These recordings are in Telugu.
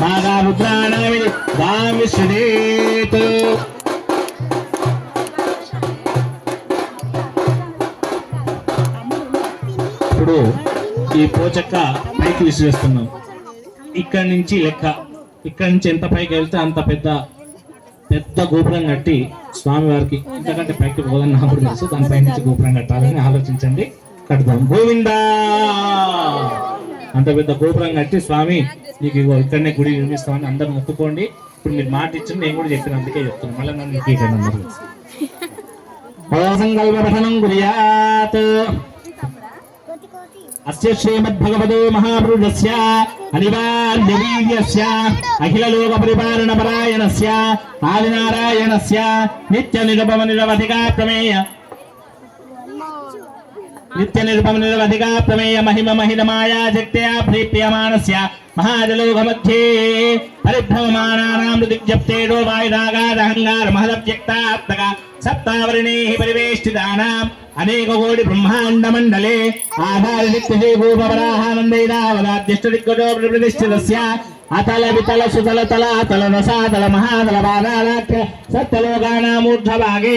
నాగాముద్రాణామి దామిశ్రేత్ ఇప్పుడు ఈ పోచక్క పైకి విసిరేస్తున్నాం. ఇక్కడి నుంచి లెక్క. ఇక్కడి నుంచి ఎంత పైకి వెళ్తే అంత పెద్ద పెద్ద గోపురం కట్టి స్వామివారికి ఇంతకంటే పైకి పోదని నాకు తెలుసు. దానిపై నుంచి గోపురం కట్టాలని ఆలోచించండి. కడతాం గోవిందా! అంత పెద్ద గోపురం కట్టి స్వామి నీకు ఇక్కడనే గుడి నిర్మిస్తామని అందరూ ఒప్పుకోండి ఇప్పుడు మీరు మాట ఇచ్చిన నేను కూడా చెప్పిన అందుకే చెప్తున్నాను మళ్ళీ నన్ను మీకు ఇక్కడ అందరూ సంకల్ప కుర్యాత్. అస్య శ్రీమద్భగవదో మహాపురుషస్య అనివార్యవీర్యస్య అఖిల పరిపాలన పరాయణస్య ఆదినారాయణస్య నిత్య నిరపమ నిరవధిగా ప్రమేయ. నిత్య నిరుపమ నిరవధిగా ప్రమేయ మహిమ మహిళ మాయా శక్త్యా ప్రీప్యమానస్య మహాజలోక మధ్యే పరిభ్రమమానానాం దిగ్జప్తేడో వాయురాగాదహంగార మహదవ్యక్తాత్మక సప్తావరణే పరివేష్టితానాం అనేక కోటి బ్రహ్మాండ మండలే ఆధార నిత్య భూపరాహానందైరావదాద్యష్ట ప్రతిష్ఠితస్య అతల వితల సుతల తల తల రసాతల మహాతల బాధాలాఖ్య సత్యలోకానామూర్ధభాగే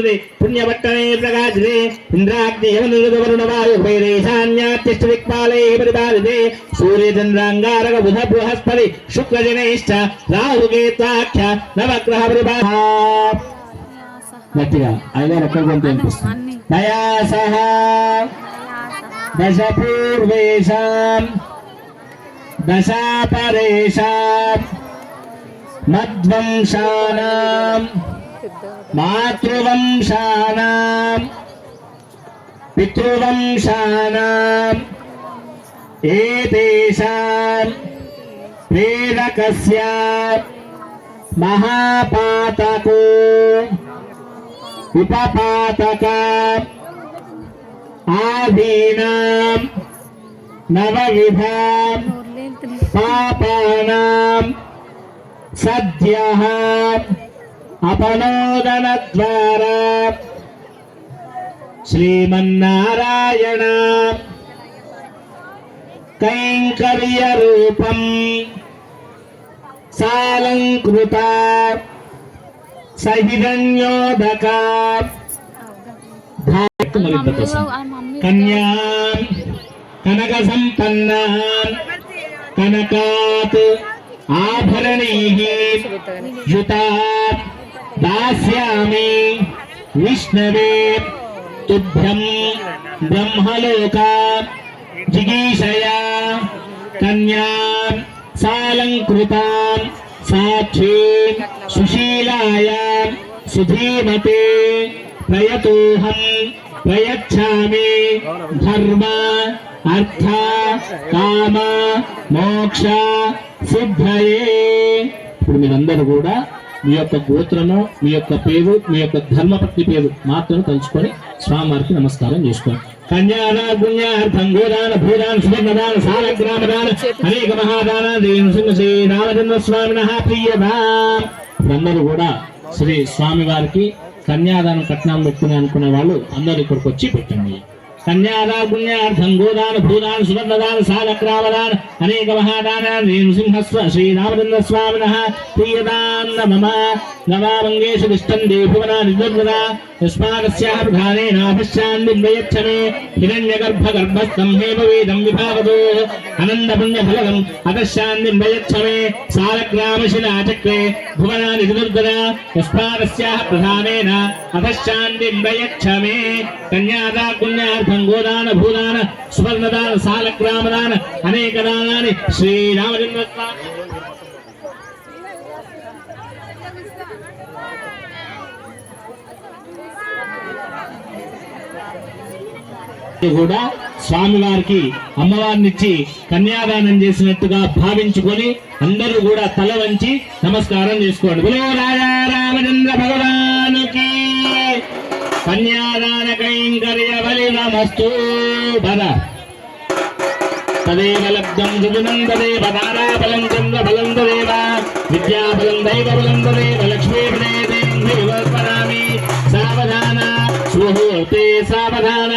ప్రభృతి పుణ్యపట్టణే ప్రకాశితే ఇంద్రాగ్ని యమనురుగవరుణ వాయు వైరేశాన్యాత్యష్ట దిక్పాలై పరిపాలితే సూర్యచంద్రాంగారక బుధ బృహస్పతి శుక్రజనైశ్చ రాహుకేతాఖ్య నవగ్రహ పరిపాల గట్టిగా అయ్యారు ఎక్కడ కొంత అనిపిస్తుంది దయాసహ దశ పూర్వేషాం దశాపరేషాం మద్వంశానాం మాతృవంశానాం పితృవంశానాం ఏతేషాం ప్రేరకస్య మహాపాతకో ఉపపాతక ఆదీనాం నవవిధ పాపానాం సద్యః అపనోదన ద్వారా శ్రీమన్నారాయణ. కైంకర్య రూపం సాలంకృత సహిరణ్యోదక కన్యా. కనక సంపన్న. కనకాత్. ఆభరణై యుతా. దాస్యామి విష్ణవే తుభ్యం బ్రహ్మలోక జిగీషయా కన్యా సాలంకృతాం సాక్షి సుశీలాయ సుధీమతే ప్రయతోహం ప్రయచ్ఛామి ధర్మ అర్థ కామ మోక్ష సిద్ధయే ఇప్పుడు మీరందరూ కూడా మీ యొక్క గోత్రము మీ యొక్క పేరు మీ యొక్క ధర్మపత్ని పేరు మాత్రం తలుచుకొని స్వామివారికి నమస్కారం చేసుకోండి. కన్యాదాన పుణ్యార్థం గోదాన భూదాన సువర్ణదాన సాలగ్రామదాన అనేక మహాదాన దేవ శ్రీ రామచంద్ర స్వామిన ప్రియదా. అందరూ కూడా శ్రీ స్వామి వారికి కన్యాదానం కట్నం పెట్టుకుని అనుకునే వాళ్ళు అందరూ ఇక్కడికి వచ్చి పెట్టండి. కన్యాదాన పుణ్యార్థం గోదాన భూదాన సువర్ణదాన సాలగ్రామదాన అనేక మహాదానాన్ నృసింహస్వ శ్రీరామచంద్ర స్వామిన ప్రియదాన్న మమ నవామంగేషు తిష్టంది భువన నిర్దుర్గదా యస్మాకస్యాః ప్రధానేనాభశ్చాన్నిం వయచ్చమే విభావదో అనందపుణ్యఫలదం అతశాన్నిం వయచ్చమే సాలగ్రామశిలాచక్రే భువనాని నిర్దుర్గదా యస్మాకస్యాః ప్రధానేన అభశ్చాన్నిం కన్యాదా పుణ్యార్థం గోదాన భూదాన సువర్ణదాన సాలగ్రామదాన అనేక దానాని శ్రీరామచంద్ర స్వామి కూడా స్వామివారికి అమ్మవారినిచ్చి కన్యాదానం చేసినట్టుగా భావించుకొని అందరూ కూడా తల వంచి నమస్కారం చేసుకోండి. రామచంద్ర భగవానుకి కన్యాదాన కైంకర్య బలి నమస్తూ బల తదేవ లబ్ధం సుగుణం తదేవ తారాబలం చంద్రబలం తదేవ విద్యాబలం దైవబలం తదేవ లక్ష్మీపదేవస్మరామి సావధాన సుహూర్తే సావధాన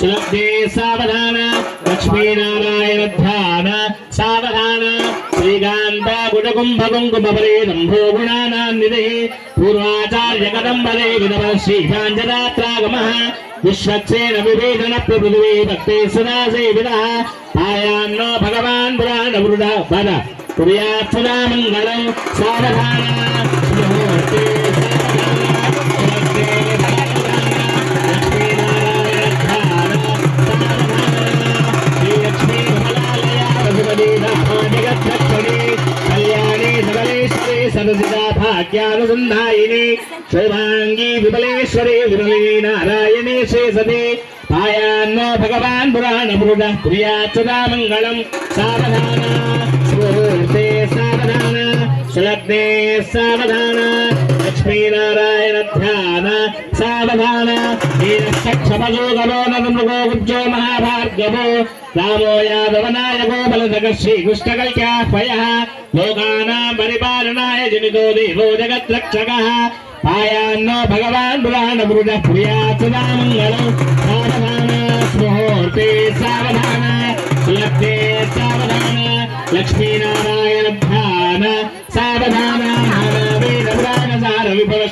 సులభ్యే సావధాన లక్ష్మీనారాయణ ధ్యాన సావధాన శ్రీకాంత గుణకుంభ కుంకుమపరేదంభో గుణానాన్నిదే పూర్వాచార్య కదంబరే వినవ శ్రీకాంజరాత్రాగమ విశ్వక్సేన విభేదన ప్రభుదే భక్తే సదా సేవిన ఆయాన్నో భగవాన్ పురాణ వృడ పద కుర్యాత్ మంగళం సావధాన ముహూర్తే సావధాన, రఘుపతి నమో జగద్రక్షణి కళ్యాణి సకలేశ్వరి సరసిదా భాగ్యానుసంధాయిని. శోభాంగి విమలేశ్వరి విమలీ నారాయణే శ్రేసతి. పాయాన్నో భగవాన్ పురాణ పురుడ ప్రియాత్ సదా మంగళం సావధాన. లక్ష్మీనారాయణ ధ్యాన సావధాన నీరక్షపజోగలో నమృగో గుబ్జో మహాభార్గవో రామో యాదవనాయకో బలదగ శ్రీకృష్ణకల్క్యాహ్వయ లోకానా పరిపాలనాయ జనితో దేవో జగద్రక్షకः ఆయాన్నో భగవాన్ పురాణ పురుడ ప్రియాత్ సదా సావధాన స్ముహూర్తే సావధాన సులభ్యే సావధాన లక్ష్మీనారాయణ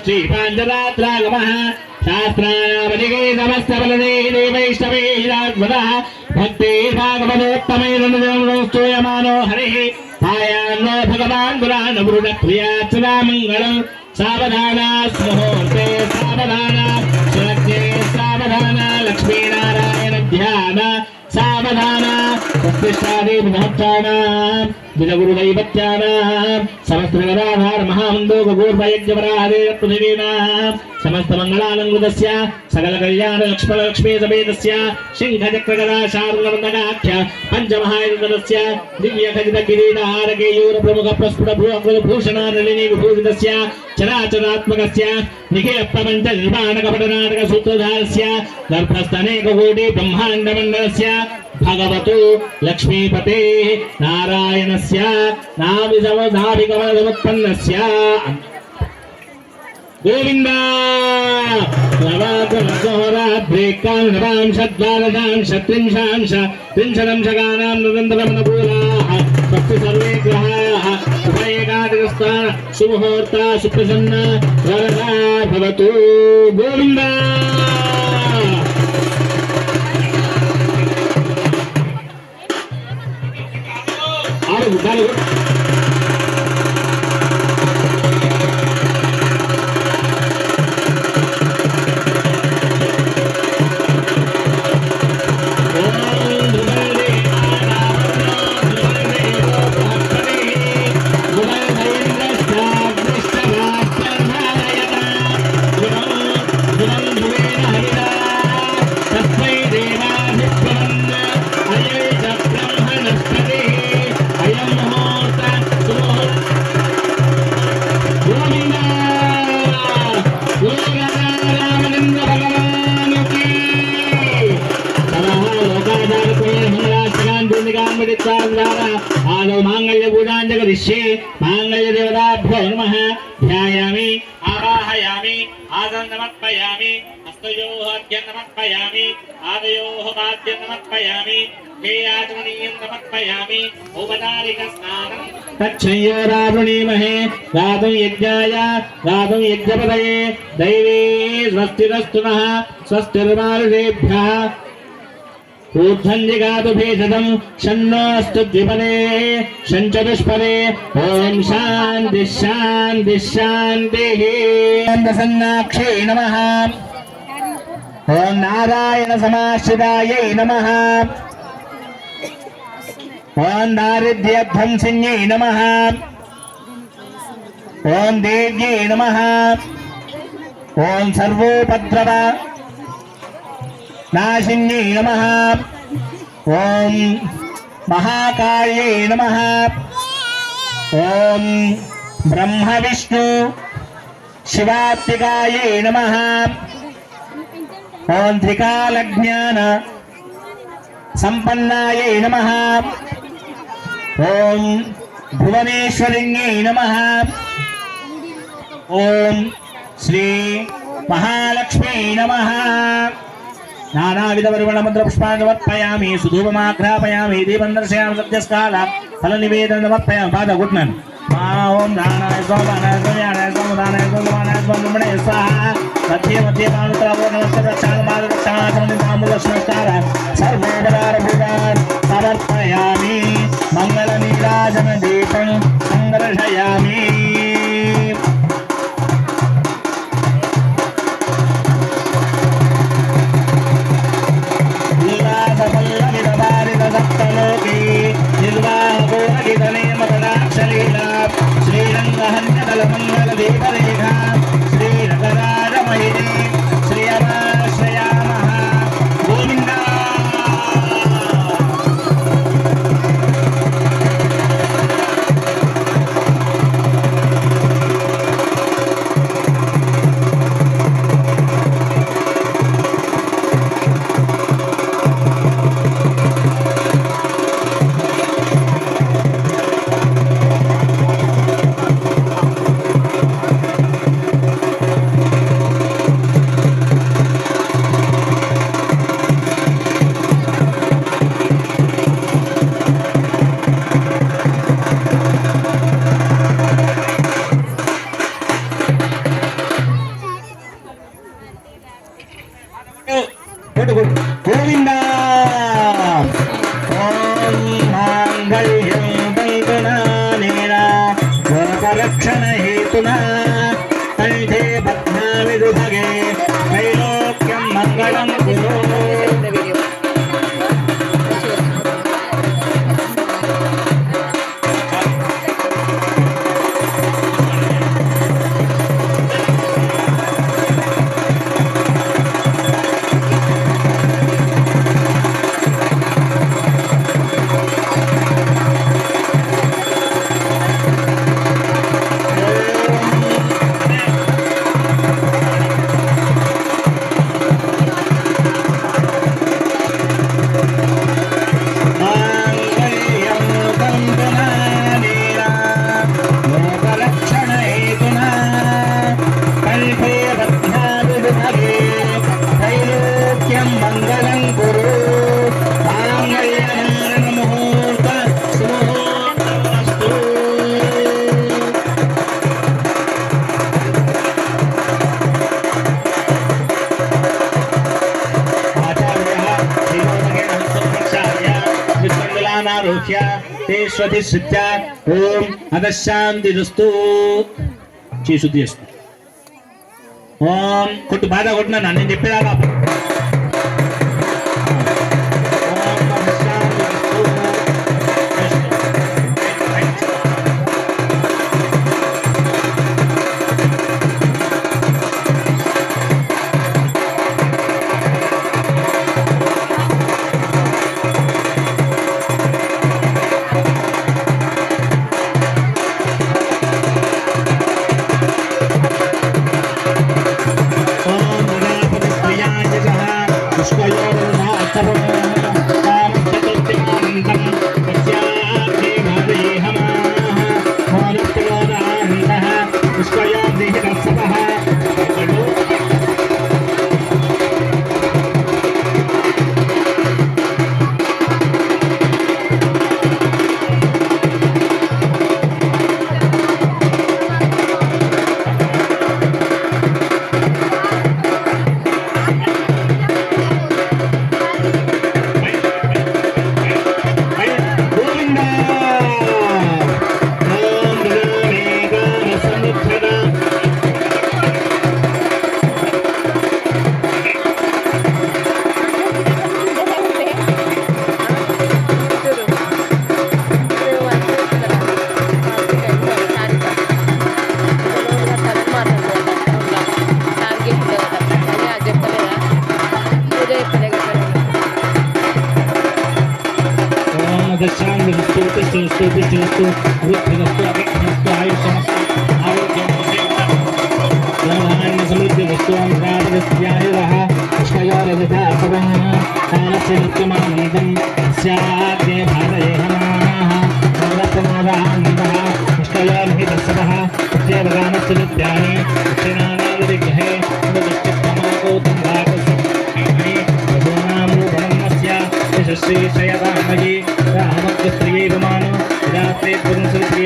శ్రీ పాంచరాత్రాగమ శాస్త్రానామధికే సమస్త బలదే దేవైష్టవే హిరాత్మద భక్తే పాయాన్నో భగవాన్ పురాణ పురుడ ప్రియాత్ మంగళం సావధానా స్ముహూర్తే సావధానా సులభ్యే సావధాన లక్ష్మీనారాయణ ధ్యాన సావధానా ప్రతిష్టాది మహత్వానాం దినగురుదైవత్యానాం సమస్తగరాధార మహామందోగ గూర్భయజ్ఞపరాధే పృథివీనాం సమస్త మంగళానంగుదస్య సకల కళ్యాణ లక్ష్మణ లక్ష్మీ సమేతస్య శంఖ భగవతు లక్ష్మీపతే నారాయణస్య నాభి సమధాభి గోవింద! త్రింశదంశకానాం స్వస్తి సర్వే గ్రహాः సుప్రసన్న వరదా భవతు dale, dale. उपविश्य माङ्गल्यदेवताभ्यो नमः। ध्यायामि, आवाहयामि आदन्नमर्पयामि हस्तयोः अद्यन्नमर्पयामि आदयोः पाद्यन्नमर्पयामि पेयाचमनीयं यज्ञाय यज्ञपदये, दैवे स्वस्तिरस्तु नः, स्वस्तिर्मारुषेभ्यः। గాతుం భేషజం షన్నోస్తు ద్విపదే షంచతుష్పదే ఓం శాంతి శాంతి శాంతి. ఓం ప్రసన్నాక్షే నమ. ఓం నారాయణ సమాశ్రితాయై నమ. ఓం దారిద్ర్యధ్వంసిన్యై నమ. ఓం దేవ్యై నమ. ఓం సర్వోపద్రవ నాశిన్యై నమ ఓం మహాకాళ్యై నమ ఓం బ్రహ్మ విష్ణు శివాత్మికాయై నమ ఓం త్రికాలజ్ఞాన సంపన్నాయై నమ ఓం భువనేశ్వరిణ్యై నమ ఓం శ్రీ మహాలక్ష్మీ నమ సుధూపమాఘ్రాపయామి దీపం దర్శయామి సత్యస్కాల ఫల నివేదనమర్పయామి బాధ గుట్నాను ఓం దానాయ స్వామానాయ స్వాహ మధ్య మధ్య పాద రక్షాణ తాము సరస్వతి ఓం అగశాంతిరస్తు చేసు ఓం కొట్టు బాధ కొట్టినా నేను చెప్పేదాకా. श्री श्रेयदामयी रामकृष्णये गुमानो रात्रे पुरुषे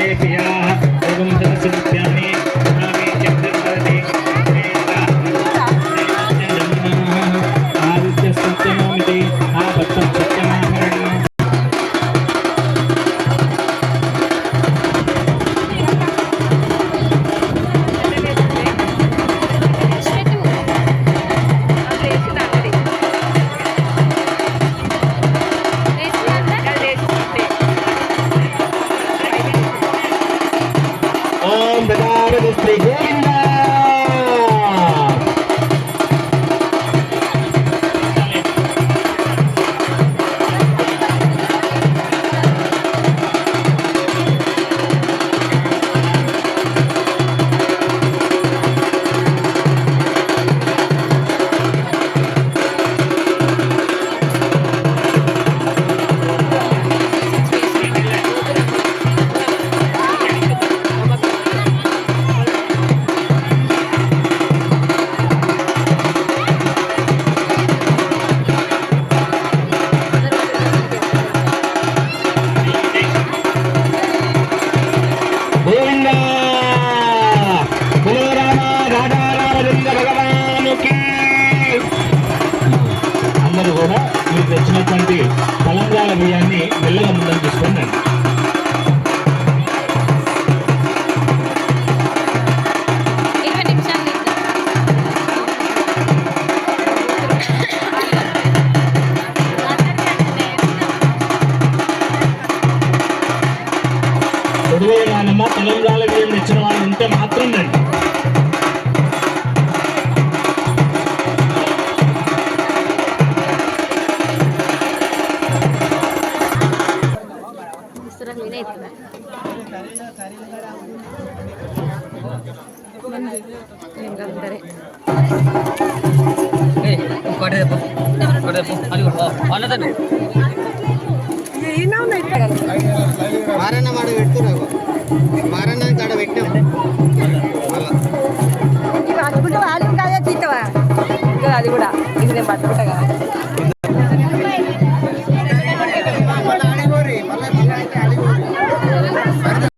కూడా మీరు తెచ్చినటువంటి తెలంగాణ బియ్యాన్ని మెల్లగా ముందని తీసుకోండి మారన్న మాట పెడుతున్నా మారన్న కాడ పెట్టాం అది కూడా. ఇది నేను పట్టుకుంటా కదా.